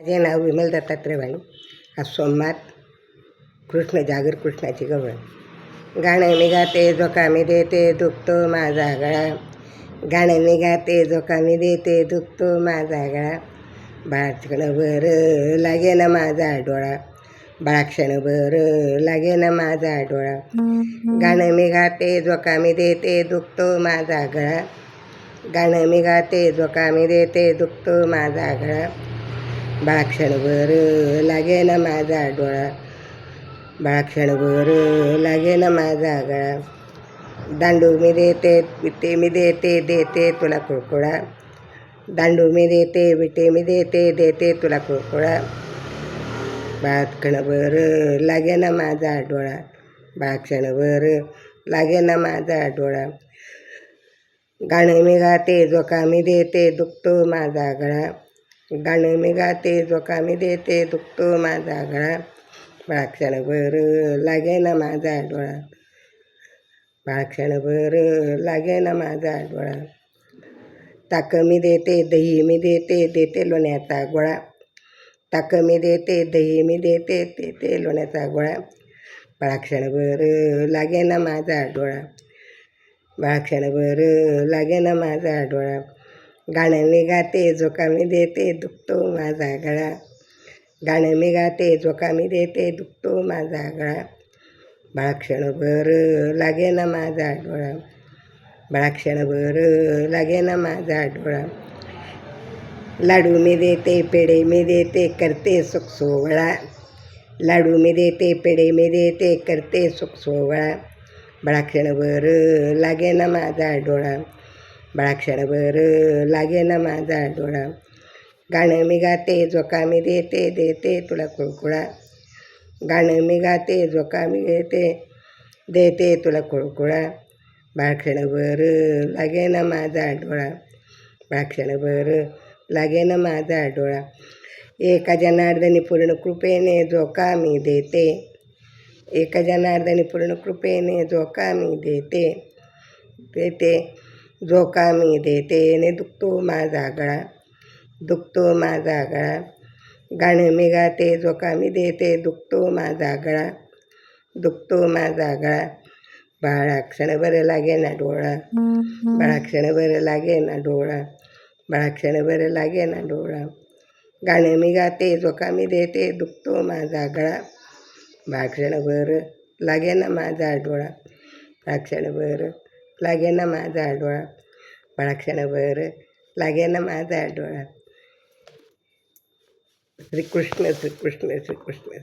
माझे नाव विमल दत्तात्रय वाणी आज सोमवार कृष्ण जागर कृष्णाची गवळ. गाणं निघाते जोकामी देते दुखतो माझा गळा. गाणं निघाते जोकामी देते दुखतो माझा गळा. बाळक्षणभर लागे ना माझा डोळा. बाळक्षणभर लागे ना माझा डोळा. गाणं मी गाते जोकामी देते दुखतो माझा गळा. गाणं मी गाते जोकामी देते दुखतो माझा गळा. बाळक्षणभर लागे ना माझा डोळा. बाळक्षणभर लागे ना माझा गळा. दांडू मी देते विटे मी देते देते तुला कुळकुळा दांडू मी देते विटे मी देते देते तुला कुळकुळा बाळक्षणभर लागे ना माझा डोळा. बाळक्षणभर लागे ना माझा डोळा. गाणं मी गाते जोका मी देते दुखतो माझा गळा. गाणं मी गाते जोका मी देते दुखतो माझा गळा बाळक्षणभर लागे ना माझा डोळा. बाळक्षणभर लागे ना माझा डोळा. ताक मी देते दही मी देते देते लोण्याचा गोळा. ताक मी देते दही मी देते देते लोण्याचा गोळा. बाळक्षणभर लागे ना माझा डोळा. बाळक्षणभर लागे ना माझा डोळा. गाणं मी गाते झोका मी देते दुखतो माझा गळा. गाणं मी गाते झोका मी देते दुखतो माझा गळा. बाळक्षणभर लागे ना माझा डोळा. बाळक्षणभर लागे ना माझा डोळा. लाडू मी देते पेढे मी देते करते सुख सोहळा. लाडू मी देते पेढे मी देते करते सुख सोहळा. बाळाक्षणभर लागे ना माझा डोळा. बाळाक्षणभर लागे ना माझा डोळा. गाणं मी गाते जोका मी देते देते तुला कुळकुळा. गाणं मी गाते झोका मी घेते देते तुला कुळकुळा. बाळक्षणभर लागे ना माझा डोळा. बाळक्षणभर लागे ना माझा डोळा. एका जनार्दनी पूर्ण कृपेने जोका मी देते. एका जनार्दनी पूर्ण कृपेने जोका मी देते. देते. जोका मी देते ने दुखतो माझा गळा दुखतो माझा गळा. गाणं मी गाते जोका मी देते दुखतो माझा गळा दुखतो माझा गळा. बाळाक्षणभर लागे ना डोळा बाळाक्षणभर लागे ना डोळा बाळाक्षणभर लागे ना डोळा. गाणं मी गाते जोका मी देते दुखतो माझा गळा. बाळक्षणभर लागे ना माझा डोळा बाळक्षणभर लागे ना माझा आडोळा. बाळक्षणभर लागे ना माझा आडोळा. श्रीकृष्ण श्रीकृष्ण श्रीकृष्ण.